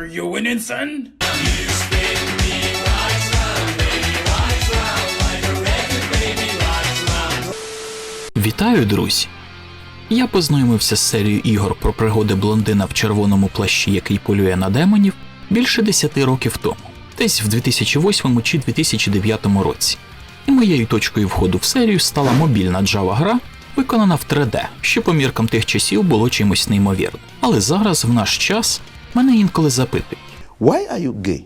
Are you winning, son? Вітаю, друзі! Я познайомився з серією ігор про пригоди блондина в червоному плащі, який полює на демонів, більше 10 років тому, десь в 2008 чи 2009 році. І моєю точкою входу в серію стала мобільна Java гра, виконана в 3D, що по міркам тих часів було чимось неймовірним. Але зараз, в наш час, мене інколи запитують, Why are you gay?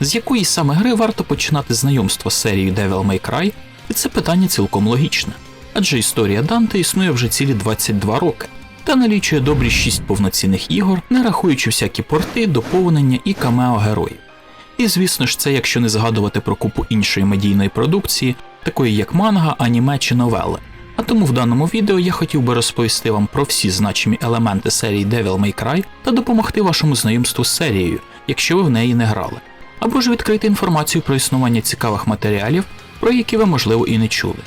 з якої саме гри варто починати знайомство з серією Devil May Cry, і це питання цілком логічне. Адже історія Данте існує вже цілі 22 роки та налічує добрі 6 повноцінних ігор, не рахуючи всякі порти, доповнення і камео героїв. І звісно ж, це якщо не згадувати про купу іншої медійної продукції, такої як манга, аніме чи новели. А тому в даному відео я хотів би розповісти вам про всі значимі елементи серії Devil May Cry та допомогти вашому знайомству з серією, якщо ви в неї не грали, або ж відкрити інформацію про існування цікавих матеріалів, про які ви можливо і не чули.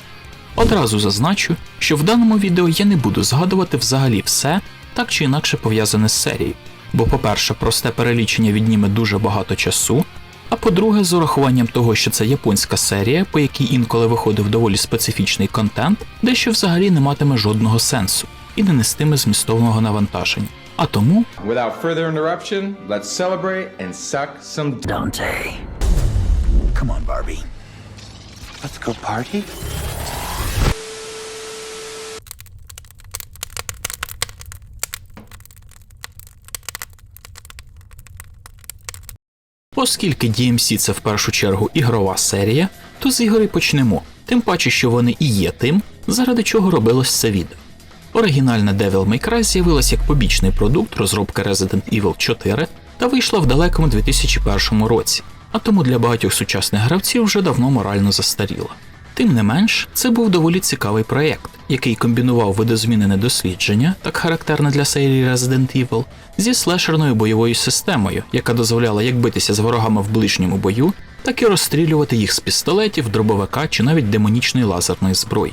Одразу зазначу, що в даному відео я не буду згадувати взагалі все, так чи інакше пов'язане з серією, бо, по-перше, просте перелічення відніме дуже багато часу, а по-друге, з урахуванням того, що це японська серія, по якій інколи виходив доволі специфічний контент, дещо взагалі не матиме жодного сенсу і не нестиме змістовного навантаження. А тому Without further interruption, let's celebrate and suck some Dante. Come on, Barbie. Let's go party? Оскільки DMC це в першу чергу ігрова серія, то з ігор почнемо, тим паче, що вони і є тим, заради чого робилось це відео. Оригінальна Devil May Cry з'явилась як побічний продукт розробки Resident Evil 4 та вийшла в далекому 2001 році, а тому для багатьох сучасних гравців вже давно морально застаріла. Тим не менш, це був доволі цікавий проєкт, який комбінував видозмінене дослідження, так характерне для серії Resident Evil, зі слешерною бойовою системою, яка дозволяла як битися з ворогами в ближньому бою, так і розстрілювати їх з пістолетів, дробовика чи навіть демонічної лазерної зброї.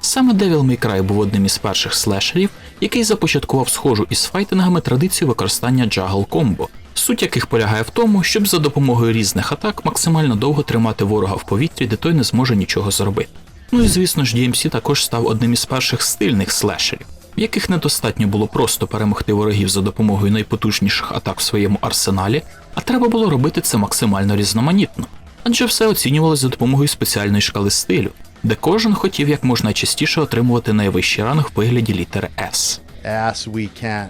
Саме Devil May Cry був одним із перших слешерів, який започаткував схожу із файтингами традицію використання джагл комбо, суть яких полягає в тому, щоб за допомогою різних атак максимально довго тримати ворога в повітрі, де той не зможе нічого зробити. Ну і звісно ж, DMC також став одним із перших стильних слешерів, в яких недостатньо було просто перемогти ворогів за допомогою найпотужніших атак в своєму арсеналі, а треба було робити це максимально різноманітно, адже все оцінювалося за допомогою спеціальної шкали стилю, де кожен хотів як можна частіше отримувати найвищий ранг в вигляді літери S. As we can.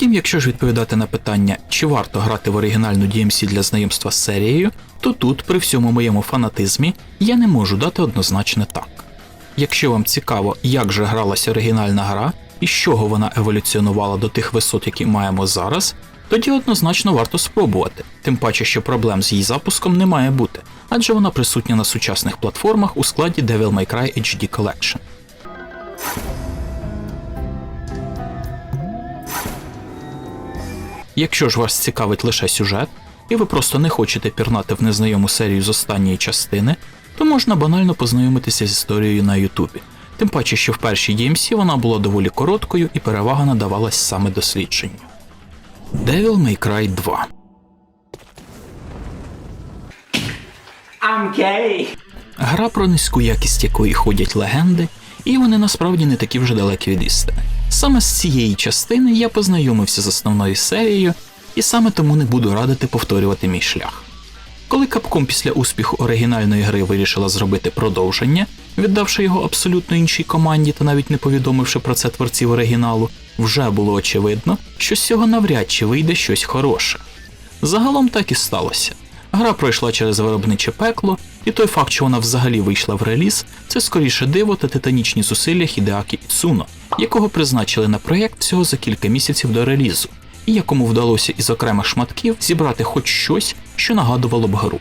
Втім, якщо ж відповідати на питання, чи варто грати в оригінальну DMC для знайомства з серією, то тут, при всьому моєму фанатизмі, я не можу дати однозначне так. Якщо вам цікаво, як же гралася оригінальна гра і з чого вона еволюціонувала до тих висот, які маємо зараз, тоді однозначно варто спробувати, тим паче, що проблем з її запуском не має бути, адже вона присутня на сучасних платформах у складі Devil May Cry HD Collection. Якщо ж вас цікавить лише сюжет, і ви просто не хочете пірнати в незнайому серію з останньої частини, то можна банально познайомитися з історією на Ютубі. Тим паче, що в першій DMC вона була доволі короткою і перевага надавалась саме дослідженню. Devil May Cry 2 I'm gay. Гра про низьку якість якої ходять легенди, і вони насправді не такі вже далекі від істини. Саме з цієї частини я познайомився з основною серією, і саме тому не буду радити повторювати мій шлях. Коли Capcom після успіху оригінальної гри вирішила зробити продовження, віддавши його абсолютно іншій команді та навіть не повідомивши про це творців оригіналу, вже було очевидно, що з цього навряд чи вийде щось хороше. Загалом так і сталося. Гра пройшла через виробниче пекло, і той факт, що вона взагалі вийшла в реліз, це скоріше диво та титанічні зусилля Хідеакі Іцуно, якого призначили на проєкт всього за кілька місяців до релізу, і якому вдалося із окремих шматків зібрати хоч щось, що нагадувало б гру.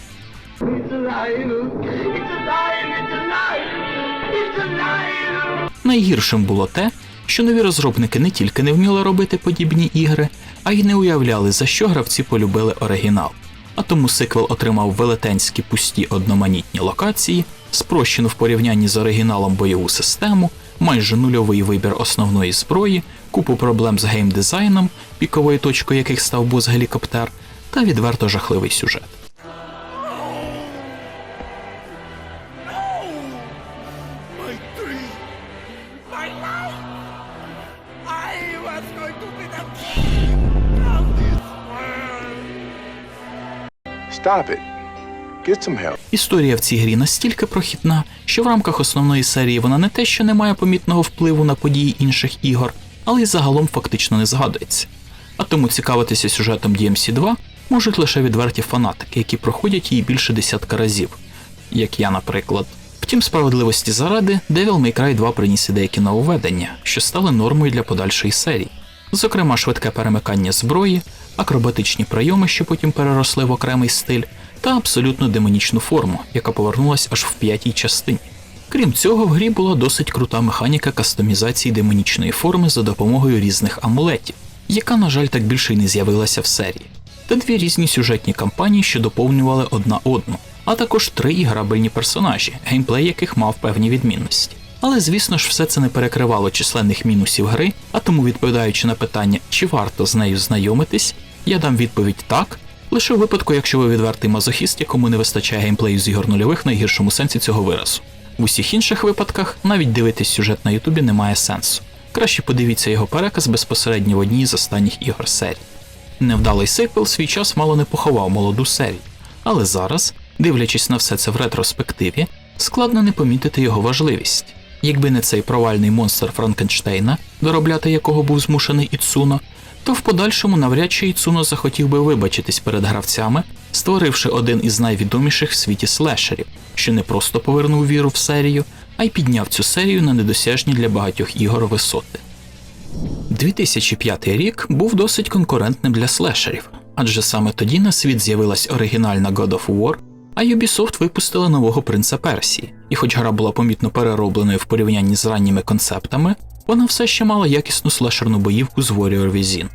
Найгіршим було те, що нові розробники не тільки не вміли робити подібні ігри, а й не уявляли, за що гравці полюбили оригінал. А тому сиквел отримав велетенські пусті одноманітні локації, спрощену в порівнянні з оригіналом бойову систему, майже нульовий вибір основної зброї, купу проблем з геймдизайном, піковою точкою яких став бос гелікоптер, та відверто жахливий сюжет. Stop it. Get some help. Історія в цій грі настільки прохідна, що в рамках основної серії вона не те, що не має помітного впливу на події інших ігор, але й загалом фактично не згадується. А тому цікавитися сюжетом DMC 2 можуть лише відверті фанатики, які проходять її більше десятка разів, як я, наприклад. Втім, справедливості заради, Devil May Cry 2 приніс і деякі нововведення, що стали нормою для подальшої серії. Зокрема, швидке перемикання зброї, акробатичні прийоми, що потім переросли в окремий стиль, та абсолютно демонічну форму, яка повернулась аж в п'ятій частині. Крім цього, в грі була досить крута механіка кастомізації демонічної форми за допомогою різних амулетів, яка, на жаль, так більше й не з'явилася в серії, та дві різні сюжетні кампанії, що доповнювали одна одну, а також три іграбельні персонажі, геймплей яких мав певні відмінності. Але звісно ж, все це не перекривало численних мінусів гри, а тому, відповідаючи на питання, чи варто з нею знайомитись, я дам відповідь так, лише у випадку, якщо ви відвертий мазохіст, якому не вистачає геймплею з ігор нульових в найгіршому сенсі цього виразу. В усіх інших випадках навіть дивитись сюжет на Ютубі не має сенсу. Краще подивіться його переказ безпосередньо в одній з останніх ігор серії. Невдалий сиквел свій час мало не поховав молоду серію, але зараз, дивлячись на все це в ретроспективі, складно не помітити його важливість. Якби не цей провальний монстр Франкенштейна, доробляти якого був змушений Іцуно, то в подальшому навряд чи Іцуно захотів би вибачитись перед гравцями, створивши один із найвідоміших в світі слешерів, що не просто повернув віру в серію, а й підняв цю серію на недосяжні для багатьох ігор висоти. 2005 рік був досить конкурентним для слешерів, адже саме тоді на світ з'явилась оригінальна God of War, а Ubisoft випустила нового принца Персії, і хоч гра була помітно переробленою в порівнянні з ранніми концептами, вона все ще мала якісну слешерну боївку з Warrior Within.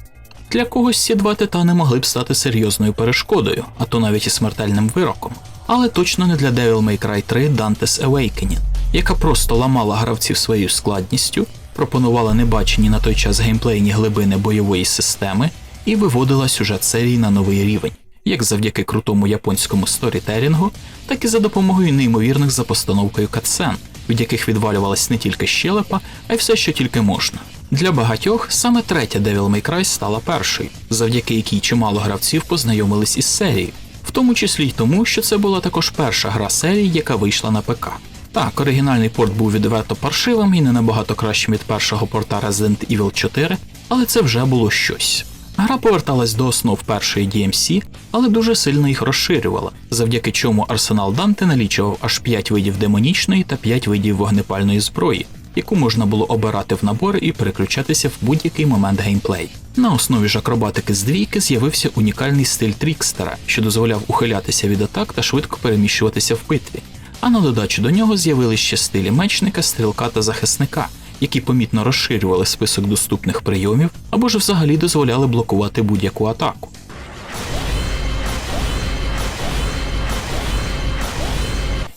Для когось ці два титани могли б стати серйозною перешкодою, а то навіть і смертельним вироком. Але точно не для Devil May Cry 3 Dante's Awakening, яка просто ламала гравців своєю складністю, пропонувала небачені на той час геймплейні глибини бойової системи і виводила сюжет серії на новий рівень, як завдяки крутому японському сторітелінгу, так і за допомогою неймовірних за постановкою катсцен, від яких відвалювалась не тільки щелепа, а й все, що тільки можна. Для багатьох саме третя Devil May Cry стала першою, завдяки якій чимало гравців познайомились із серією, в тому числі й тому, що це була також перша гра серії, яка вийшла на ПК. Так, оригінальний порт був відверто паршивим і не набагато кращим від першого порта Resident Evil 4, але це вже було щось. Гра поверталась до основ першої DMC, але дуже сильно їх розширювала, завдяки чому арсенал Данте налічував аж 5 видів демонічної та 5 видів вогнепальної зброї, яку можна було обирати в набори і переключатися в будь-який момент геймплей. На основі ж акробатики з двійки з'явився унікальний стиль Трікстера, що дозволяв ухилятися від атак та швидко переміщуватися в битві. А на додачу до нього з'явились ще стилі мечника, стрілка та захисника, які помітно розширювали список доступних прийомів або ж взагалі дозволяли блокувати будь-яку атаку.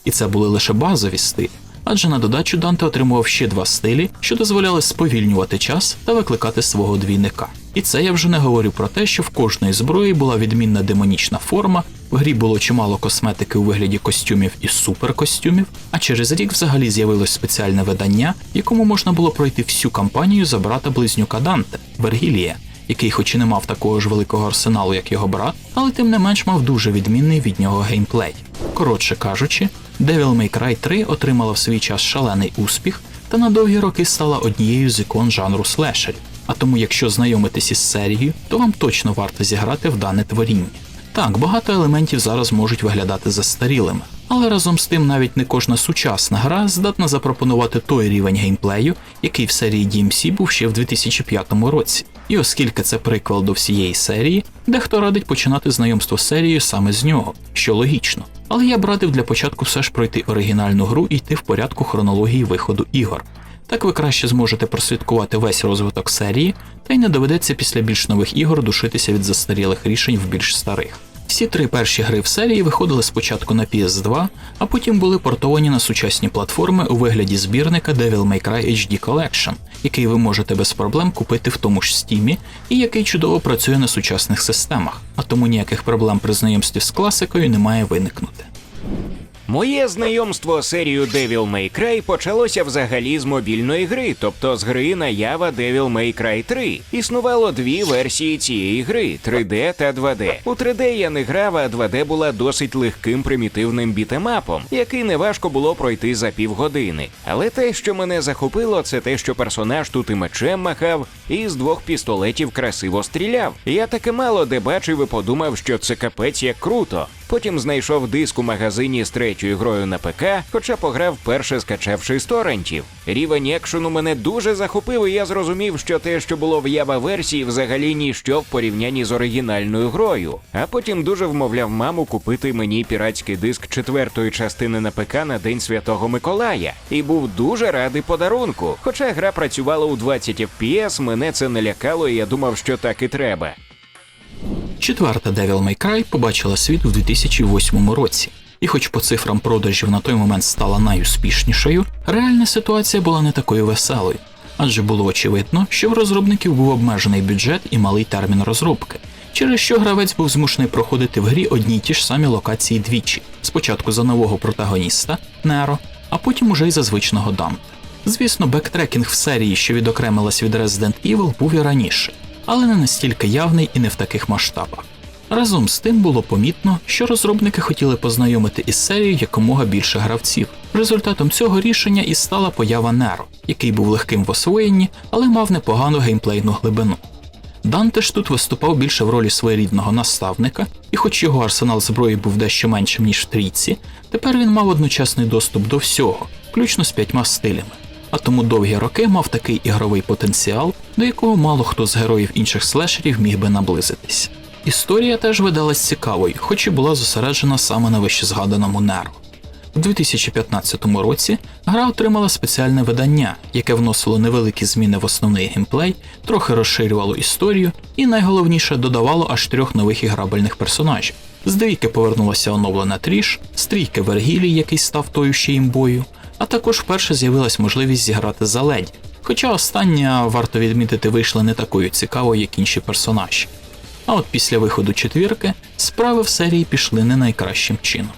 І це були лише базові стилі, адже на додачу Данте отримував ще два стилі, що дозволяли сповільнювати час та викликати свого двійника. І це я вже не говорю про те, що в кожної зброї була відмінна демонічна форма, в грі було чимало косметики у вигляді костюмів і суперкостюмів, а через рік взагалі з'явилось спеціальне видання, в якому можна було пройти всю кампанію за брата близнюка Данте Вергілія, який, хоч і не мав такого ж великого арсеналу, як його брат, але тим не менш мав дуже відмінний від нього геймплей. Коротше кажучи, Devil May Cry 3 отримала в свій час шалений успіх та на довгі роки стала однією з ікон жанру слешерів. А тому, якщо знайомитись із серією, то вам точно варто зіграти в дане творіння. Так, багато елементів зараз можуть виглядати застарілими, але разом з тим навіть не кожна сучасна гра здатна запропонувати той рівень геймплею, який в серії DMC був ще в 2005 році. І оскільки це приквел до всієї серії, дехто радить починати знайомство з серією саме з нього, що логічно. Але я б радив для початку все ж пройти оригінальну гру і йти в порядку хронології виходу ігор. Так ви краще зможете прослідкувати весь розвиток серії, та й не доведеться після більш нових ігор душитися від застарілих рішень в більш старих. Всі три перші гри в серії виходили спочатку на PS2, а потім були портовані на сучасні платформи у вигляді збірника Devil May Cry HD Collection, який ви можете без проблем купити в тому ж Steam і який чудово працює на сучасних системах, а тому ніяких проблем при знайомстві з класикою не має виникнути. Моє знайомство з серією Devil May Cry почалося взагалі з мобільної гри, тобто з гри наява Devil May Cry 3. Існувало дві версії цієї гри 3D та 2D. У 3D я не грав, а 2D була досить легким примітивним бітемапом, який неважко було пройти за півгодини. Але те, що мене захопило, це те, що персонаж тут і мечем махав, і з двох пістолетів красиво стріляв. Я таке мало де бачив і подумав, що це капець як круто. Потім знайшов диск у магазині з третьою грою на ПК, хоча пограв перше скачавши з торрентів. Рівень екшену мене дуже захопив, і я зрозумів, що те, що було в Ява версії, взагалі ніщо в порівнянні з оригінальною грою. А потім дуже вмовляв маму купити мені піратський диск четвертої частини на ПК на День Святого Миколая, і був дуже радий подарунку. Хоча гра працювала у 20 FPS, мене це не лякало, і я думав, що так і треба. Четверта Devil May Cry побачила світ у 2008 році, і хоч по цифрам продажів на той момент стала найуспішнішою, реальна ситуація була не такою веселою, адже було очевидно, що в розробників був обмежений бюджет і малий термін розробки, через що гравець був змушений проходити в грі одні й ті ж самі локації двічі: спочатку за нового протагоніста Неро, а потім уже й за звичного Данте. Звісно, бектрекінг в серії, що відокремилась від Resident Evil, був і раніше, але не настільки явний і не в таких масштабах. Разом з тим було помітно, що розробники хотіли познайомити із серією якомога більше гравців. Результатом цього рішення і стала поява Неро, який був легким в освоєнні, але мав непогану геймплейну глибину. Данте ж тут виступав більше в ролі своєрідного наставника, і хоч його арсенал зброї був дещо меншим, ніж в трійці, тепер він мав одночасний доступ до всього, включно з п'ятьма стилями. А тому довгі роки мав такий ігровий потенціал, до якого мало хто з героїв інших слешерів міг би наблизитись. Історія теж видалась цікавою, хоч і була зосереджена саме на вищезгаданому Неро. У 2015 році гра отримала спеціальне видання, яке вносило невеликі зміни в основний геймплей, трохи розширювало історію і найголовніше додавало аж трьох нових іграбельних персонажів. З двійки повернулася оновлена Тріш, з трійки Вергілій, який став тою ще імбою, а також вперше з'явилась можливість зіграти за леді. Хоча остання, варто відмітити, вийшла не такою цікавою, як інші персонажі. А от після виходу четвірки справи в серії пішли не найкращим чином.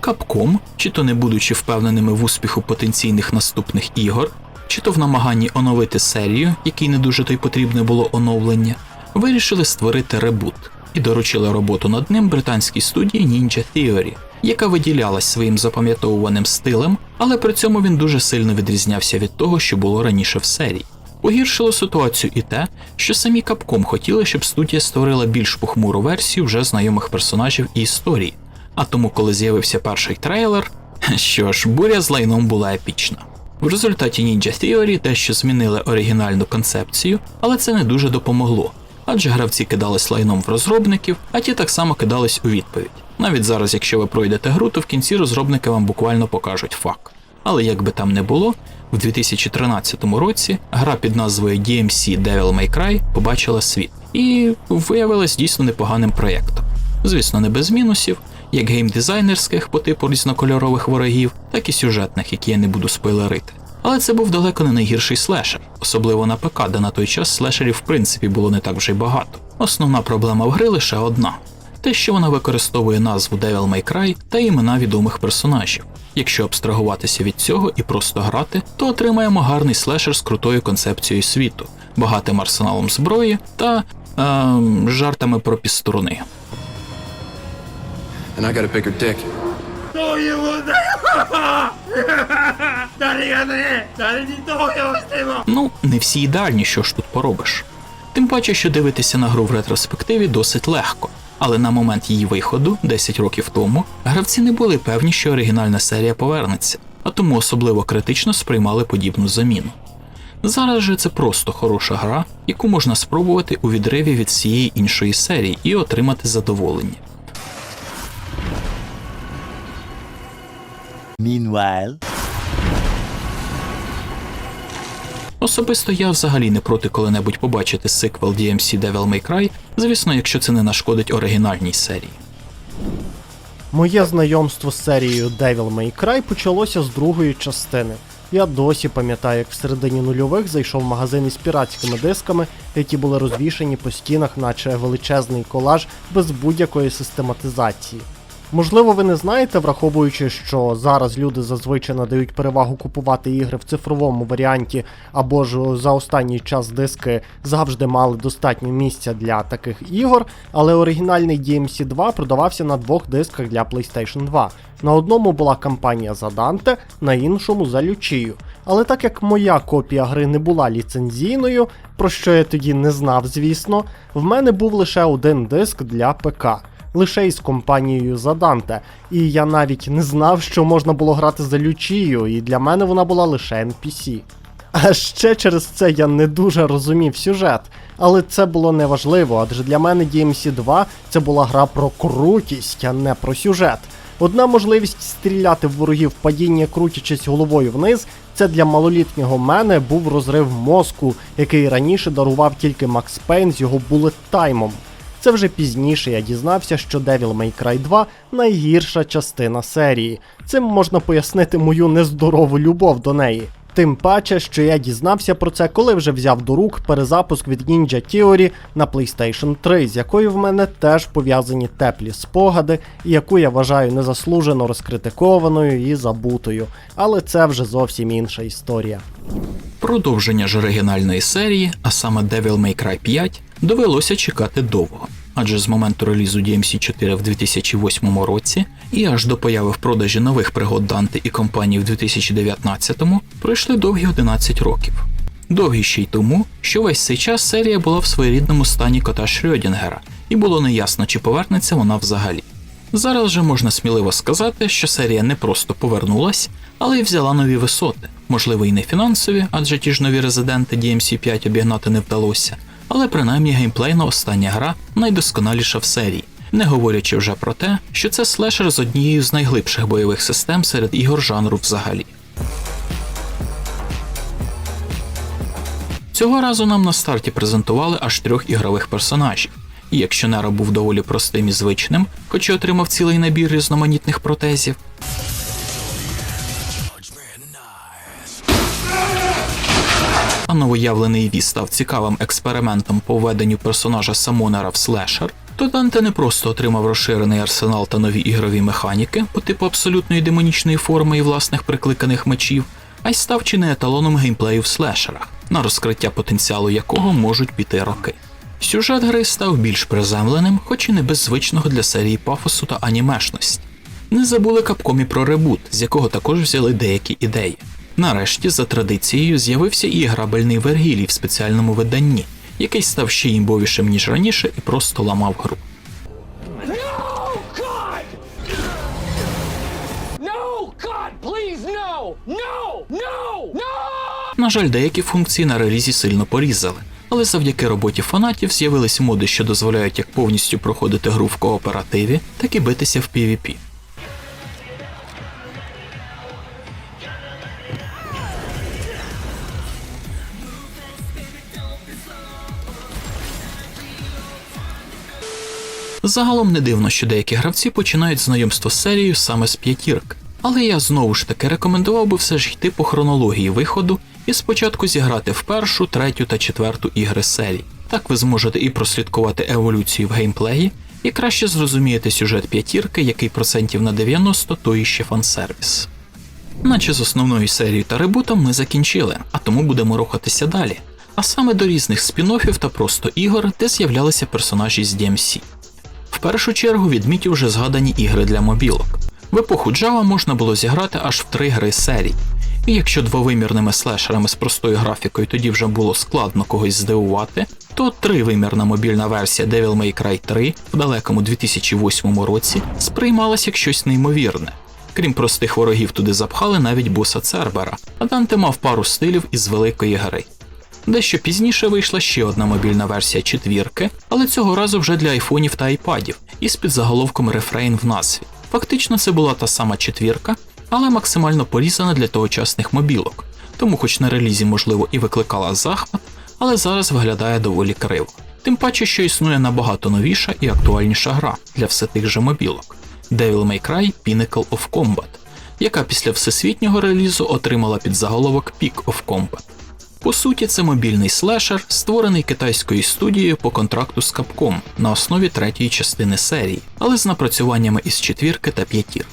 Капком, чи то не будучи впевненими в успіху потенційних наступних ігор, чи то в намаганні оновити серію, якій не дуже то й потрібне було оновлення, вирішили створити ребут і доручили роботу над ним британській студії Ninja Theory, яка виділялась своїм запам'ятовуваним стилем, але при цьому він дуже сильно відрізнявся від того, що було раніше в серії. Погіршило ситуацію і те, що самі Capcom хотіли, щоб студія створила більш похмуру версію вже знайомих персонажів і історії. А тому, коли з'явився перший трейлер, що ж, буря з лайном була епічна. В результаті Ninja Theory дещо змінили оригінальну концепцію, але це не дуже допомогло, адже гравці кидались лайном в розробників, а ті так само кидались у відповідь. Навіть зараз, якщо ви пройдете гру, то в кінці розробники вам буквально покажуть факт. Але як би там не було, в 2013 році гра під назвою DMC Devil May Cry побачила світ і виявилась дійсно непоганим проєктом. Звісно, не без мінусів, як геймдизайнерських по типу різнокольорових ворогів, так і сюжетних, які я не буду спойлерити. Але це був далеко не найгірший слешер, особливо на ПК, де на той час слешерів в принципі було не так вже й багато. Основна проблема в гри лише одна: те, що вона використовує назву Devil May Cry та імена відомих персонажів. Якщо абстрагуватися від цього і просто грати, то отримаємо гарний слешер з крутою концепцією світу, багатим арсеналом зброї та ем, жартами про піструни. and I got a bigger dick. そういう問題誰がね誰に投票しても Ну, не всі ідеальні, що ж тут поробиш. Тим паче, що дивитися на гру в ретроспективі досить легко, але на момент її виходу, 10 років тому, гравці не були певні, що оригінальна серія повернеться, а тому особливо критично сприймали подібну заміну. Зараз же це просто хороша гра, яку можна спробувати у відриві від всієї іншої серії і отримати задоволення. Meanwhile, Особисто я взагалі не проти коли-небудь побачити сиквел DMC Devil May Cry, звісно, якщо це не нашкодить оригінальній серії. Моє знайомство з серією Devil May Cry почалося з другої частини. Я досі пам'ятаю, як в середині нульових зайшов в магазин із піратськими дисками, які були розвішені по стінах, наче величезний колаж без будь-якої систематизації. Можливо, ви не знаєте, враховуючи, що зараз люди зазвичай надають перевагу купувати ігри в цифровому варіанті, або ж за останній час диски завжди мали достатньо місця для таких ігор, але оригінальний DMC 2 продавався на двох дисках для PlayStation 2. На одному була кампанія за Данте, на іншому за Лючію. Але так як моя копія гри не була ліцензійною, про що я тоді не знав, звісно, в мене був лише один диск для ПК лише із компанією Заданте, і я навіть не знав, що можна було грати за Лючію, і для мене вона була лише NPC. А ще через це я не дуже розумів сюжет, але це було неважливо, адже для мене DMC 2 це була гра про крутість, а не про сюжет. Одна можливість стріляти в ворогів падіння, крутячись головою вниз, це для малолітнього мене був розрив мозку, який раніше дарував тільки Макс Пейн з його булет таймом. Це вже пізніше я дізнався, що Devil May Cry 2 найгірша частина серії. Цим можна пояснити мою нездорову любов до неї. Тим паче, що я дізнався про це, коли вже взяв до рук перезапуск від Ninja Theory на PlayStation 3, з якою в мене теж пов'язані теплі спогади, і яку я вважаю незаслужено розкритикованою і забутою. Але це вже зовсім інша історія. Продовження ж оригінальної серії, а саме Devil May Cry 5, довелося чекати довго. Адже з моменту релізу DMC 4 в 2008 році і аж до появи в продажі нових пригод Данте і компанії в 2019-му пройшли довгі 11 років. Довгі ще й тому, що весь цей час серія була в своєрідному стані кота Шрёдінгера, і було неясно, чи повернеться вона взагалі. Зараз же можна сміливо сказати, що серія не просто повернулась, але й взяла нові висоти, можливо, і не фінансові, адже ті ж нові резиденти DMC 5 обігнати не вдалося, але принаймні геймплейна остання гра найдосконаліша в серії, не говорячи вже про те, що це слешер з однією з найглибших бойових систем серед ігор жанру взагалі. Цього разу нам на старті презентували аж трьох ігрових персонажів. І якщо Неро був доволі простим і звичним, хоч і отримав цілий набір різноманітних протезів, новоявлений Ві став цікавим експериментом по введенню персонажа Самонера в слешер, то Данте не просто отримав розширений арсенал та нові ігрові механіки по типу абсолютної демонічної форми і власних прикликаних мечів, а й став чи не еталоном геймплею в слешерах, на розкриття потенціалу якого можуть піти роки. Сюжет гри став більш приземленим, хоч і не без звичного для серії пафосу та анімешності. Не забули капком і про ребут, з якого також взяли деякі ідеї. Нарешті, за традицією, з'явився і грабельний Вергілій в спеціальному виданні, який став ще імбовішим, ніж раніше, і просто ламав гру. На жаль, деякі функції на релізі сильно порізали, але завдяки роботі фанатів з'явились моди, що дозволяють як повністю проходити гру в кооперативі, так і битися в PvP. Загалом не дивно, що деякі гравці починають знайомство з серією саме з п'ятірок. Але я знову ж таки рекомендував би все ж йти по хронології виходу і спочатку зіграти в першу, третю та четверту ігри серії. Так ви зможете і прослідкувати еволюцію в геймплеї, і краще зрозумієте сюжет п'ятірки, який процентів на 90 то іще фансервіс. Наче з основною серією та ребутом ми закінчили, а тому будемо рухатися далі. А саме до різних спін-оффів та просто ігор, де з'являлися персонажі з DMC. В першу чергу відмітю вже згадані ігри для мобілок. В епоху Java можна було зіграти аж в три гри серій. І якщо двовимірними слешерами з простою графікою тоді вже було складно когось здивувати, то тривимірна мобільна версія Devil May Cry 3 в далекому 2008 році сприймалась як щось неймовірне. Крім простих ворогів, туди запхали навіть боса Цербера, а Данте мав пару стилів із великої гри. Дещо пізніше вийшла ще одна мобільна версія четвірки, але цього разу вже для айфонів та айпадів, із підзаголовком рефрейн в назві. Фактично це була та сама четвірка, але максимально порізана для тогочасних мобілок. тому хоч на релізі, можливо, і викликала захват, але зараз виглядає доволі криво. Тим паче, що існує набагато новіша і актуальніша гра для все тих же мобілок Devil May Cry Pinnacle of Combat, яка після всесвітнього релізу отримала під заголовок Peak of Combat. По суті, це мобільний слешер, створений китайською студією по контракту з Capcom на основі третьої частини серії, але з напрацюваннями із четвірки та п'ятірки.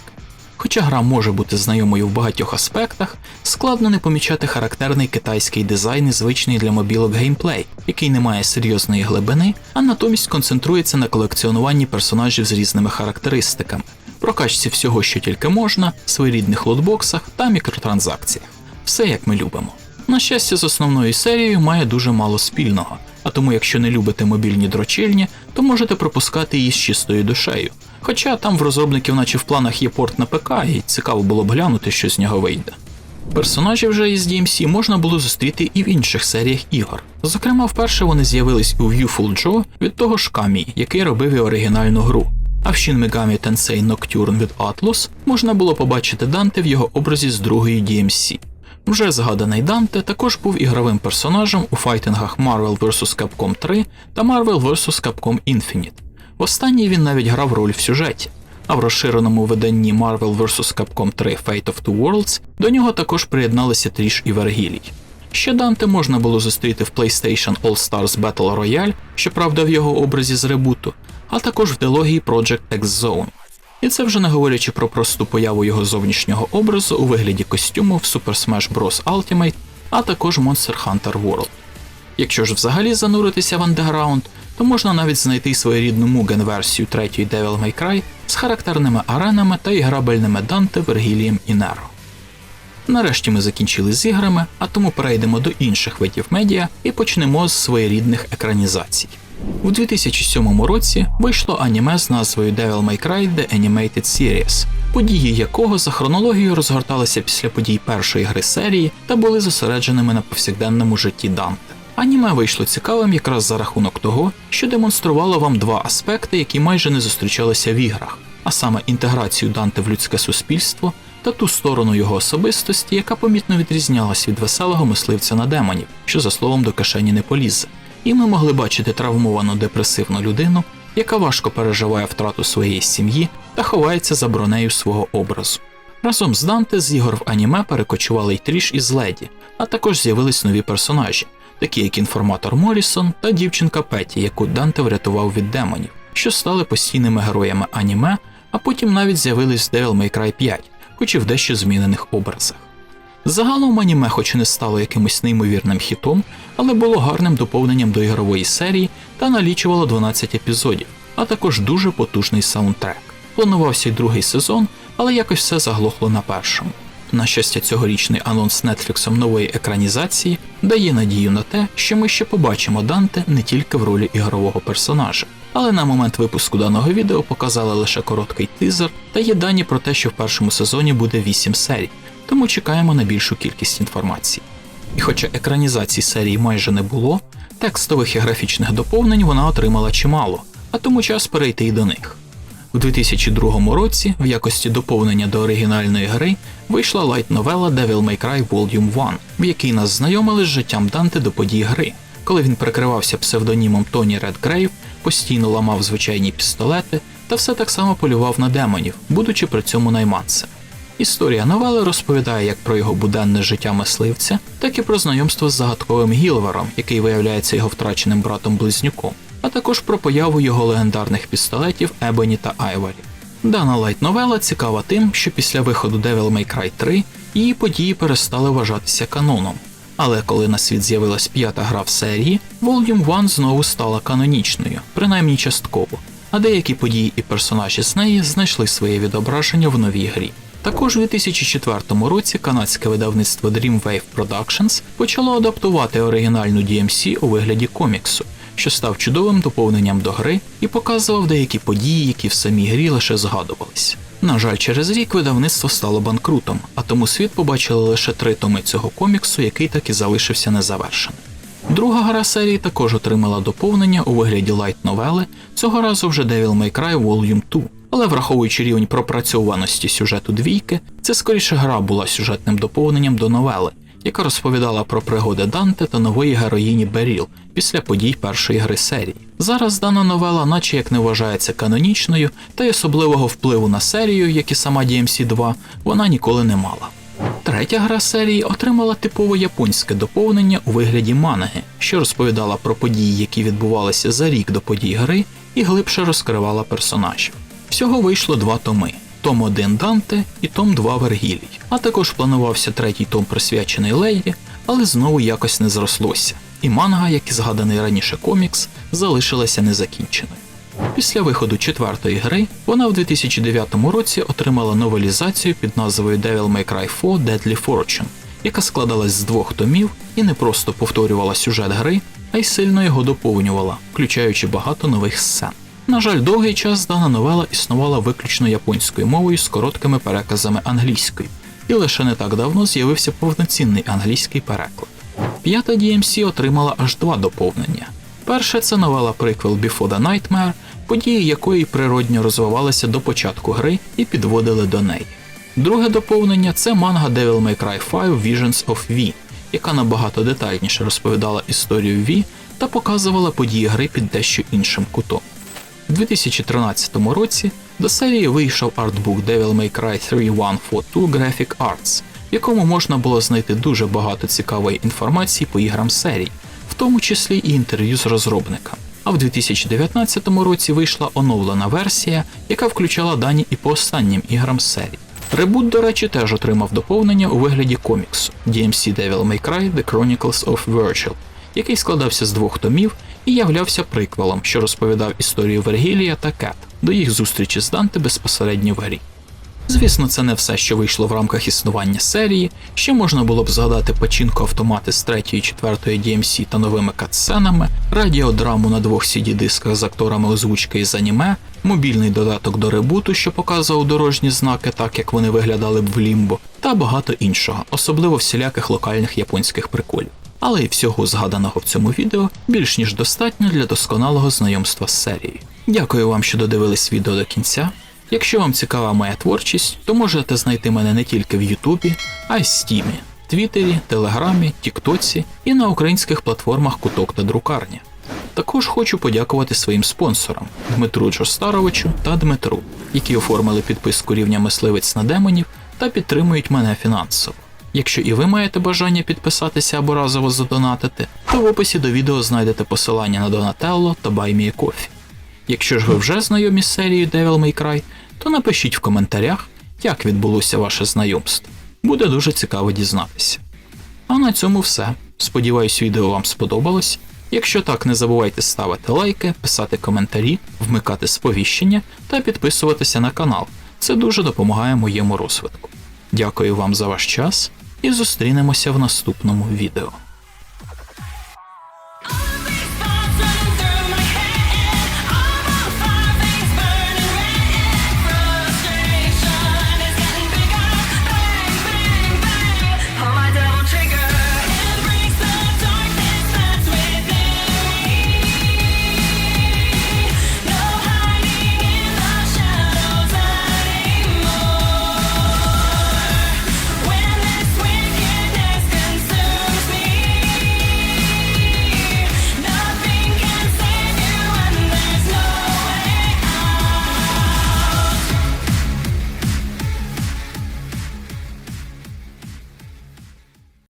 Хоча гра може бути знайомою в багатьох аспектах, складно не помічати характерний китайський дизайн і звичний для мобілок геймплей, який не має серйозної глибини, а натомість концентрується на колекціонуванні персонажів з різними характеристиками, прокачці всього, що тільки можна, своєрідних лотбоксах та мікротранзакціях. Все як ми любимо. На щастя, з основною серією має дуже мало спільного, а тому, якщо не любите мобільні дрочильні, то можете пропускати її з чистою душею. Хоча там в розробників, наче в планах є порт на ПК, і цікаво було б глянути, що з нього вийде. Персонажів же із DMC можна було зустріти і в інших серіях ігор. Зокрема, вперше вони з'явились у Viewful Joe від того ж Камі, який робив і оригінальну гру. А в Shin Megami Tensei Nocturne від Atlus можна було побачити Данте в його образі з другої DMC. Вже згаданий Данте також був ігровим персонажем у файтингах Marvel vs. Capcom 3 та Marvel vs. Capcom Infinite. Останній він навіть грав роль в сюжеті, а в розширеному виданні Marvel vs. Capcom 3 Fate of Two Worlds до нього також приєдналися Тріш і Вергілій. Ще Данте можна було зустріти в PlayStation All Stars Battle Royale, щоправда в його образі з ребуту, а також в дилогії Project X Zone. І це вже не говорячи про просту появу його зовнішнього образу у вигляді костюму в Super Smash Bros. Ultimate, а також Monster Hunter World. Якщо ж взагалі зануритися в андеграунд, то можна навіть знайти своєрідну Mugen-версію третьої Devil May Cry з характерними аренами та іграбельними Данте, Вергілієм і Неро. Нарешті ми закінчили з іграми, а тому перейдемо до інших видів медіа і почнемо з своєрідних екранізацій. У 2007 році вийшло аніме з назвою Devil May Cry The Animated Series, події якого за хронологією розгорталися після подій першої гри серії та були зосередженими на повсякденному житті Данте. Аніме вийшло цікавим якраз за рахунок того, що демонструвало вам два аспекти, які майже не зустрічалися в іграх, а саме інтеграцію Данте в людське суспільство та ту сторону його особистості, яка помітно відрізнялась від веселого мисливця на демонів, що за словом до кишені не полізе. І ми могли бачити травмовану депресивну людину, яка важко переживає втрату своєї сім'ї та ховається за бронею свого образу. Разом з Данте з ігор в аніме перекочували й Тріш із Леді, а також з'явились нові персонажі, такі як інформатор Морісон та дівчинка Петі, яку Данте врятував від демонів, що стали постійними героями аніме, а потім навіть з'явились в Devil May Cry 5, хоч і в дещо змінених образах. Загалом аніме, хоч і не стало якимось неймовірним хітом, але було гарним доповненням до ігрової серії та налічувало 12 епізодів, а також дуже потужний саундтрек. Планувався й другий сезон, але якось все заглохло на першому. На щастя, цьогорічний анонс Нетфліксом нової екранізації дає надію на те, що ми ще побачимо Данте не тільки в ролі ігрового персонажа. Але на момент випуску даного відео показали лише короткий тизер та є дані про те, що в першому сезоні буде 8 серій, тому чекаємо на більшу кількість інформації. І хоча екранізацій серії майже не було, текстових і графічних доповнень вона отримала чимало, а тому час перейти й до них. У 2002 році, в якості доповнення до оригінальної гри, вийшла лайт-новела Devil May Cry Volume 1, в якій нас знайомили з життям Данте до подій гри, коли він прикривався псевдонімом Тоні Редгрейв, постійно ламав звичайні пістолети та все так само полював на демонів, будучи при цьому найманцем. Історія новели розповідає як про його буденне життя мисливця, так і про знайомство з загадковим Гілвером, який виявляється його втраченим братом-близнюком, а також про появу його легендарних пістолетів Ебені та Айварі. Дана лайт-новела цікава тим, що після виходу Devil May Cry 3 її події перестали вважатися каноном. Але коли на світ з'явилась п'ята гра в серії, Volume 1 знову стала канонічною, принаймні частково, а деякі події і персонажі з неї знайшли своє відображення в новій грі. Також у 2004 році канадське видавництво Dreamwave Productions почало адаптувати оригінальну DMC у вигляді коміксу, що став чудовим доповненням до гри і показував деякі події, які в самій грі лише згадувались. На жаль, через рік видавництво стало банкрутом, а тому світ побачили лише три томи цього коміксу, який так і залишився незавершеним. Друга гра серії також отримала доповнення у вигляді лайт-новели, цього разу вже Devil May Cry Volume 2. Але враховуючи рівень пропрацьованості сюжету двійки, це скоріше гра була сюжетним доповненням до новели, яка розповідала про пригоди Данте та нової героїні Беріл після подій першої гри серії. Зараз дана новела, наче як не вважається канонічною, та й особливого впливу на серію, як і сама DMC 2, вона ніколи не мала. Третя гра серії отримала типово японське доповнення у вигляді манги, що розповідала про події, які відбувалися за рік до подій гри, і глибше розкривала персонажів. Всього вийшло два томи: том 1 Данте і том 2 Вергілій. А також планувався третій том присвячений Лейді, але знову якось не зрослося. І манга, як і згаданий раніше комікс, залишилася незакінченою. Після виходу четвертої гри вона в 2009 році отримала новелізацію під назвою Devil May Cry 4 Deadly Fortune, яка складалась з двох томів і не просто повторювала сюжет гри, а й сильно його доповнювала, включаючи багато нових сцен. На жаль, довгий час дана новела існувала виключно японською мовою з короткими переказами англійською, і лише не так давно з'явився повноцінний англійський переклад. П'ята DMC отримала аж два доповнення. Перше це новела приквел Before the Nightmare, події якої природньо розвивалися до початку гри і підводили до неї. Друге доповнення це манга Devil May Cry 5 Visions of V, яка набагато детальніше розповідала історію V та показувала події гри під дещо іншим кутом. У 2013 році до серії вийшов артбук Devil May Cry 3142 Graphic Arts, в якому можна було знайти дуже багато цікавої інформації по іграм серії, в тому числі і інтерв'ю з розробником. А в 2019 році вийшла оновлена версія, яка включала дані і по останнім іграм серії. Ребут, до речі, теж отримав доповнення у вигляді коміксу DMC Devil May Cry The Chronicles of Virgil, який складався з двох томів і являвся приквелом, що розповідав історію Вергілія та Кет до їх зустрічі з Данте безпосередньо в грі. Звісно, це не все, що вийшло в рамках існування серії. Ще можна було б згадати печінку автомати з 3 і 4 DMC та новими катсценами, радіодраму на двох CD-дисках з акторами озвучки із аніме, мобільний додаток до ребуту, що показував дорожні знаки, так як вони виглядали б в лімбо, та багато іншого, особливо всіляких локальних японських приколів. Але і всього згаданого в цьому відео більш ніж достатньо для досконалого знайомства з серією. Дякую вам, що додивились відео до кінця. Якщо вам цікава моя творчість, то можете знайти мене не тільки в Ютубі, а й в Стімі, Твіттері, Телеграмі, Тіктоці і на українських платформах Куток та Друкарня. Також хочу подякувати своїм спонсорам Дмитру Джостаровичу та Дмитру, які оформили підписку рівня мисливець на демонів та підтримують мене фінансово. Якщо і ви маєте бажання підписатися або разово задонатити, то в описі до відео знайдете посилання на Донателло та BuyMeACoffee. Якщо ж ви вже знайомі з серією Devil May Cry, то напишіть в коментарях, як відбулося ваше знайомство. Буде дуже цікаво дізнатися. А на цьому все. Сподіваюсь, відео вам сподобалось. Якщо так, не забувайте ставити лайки, писати коментарі, вмикати сповіщення та підписуватися на канал. Це дуже допомагає моєму розвитку. Дякую вам за ваш час і зустрінемося в наступному відео.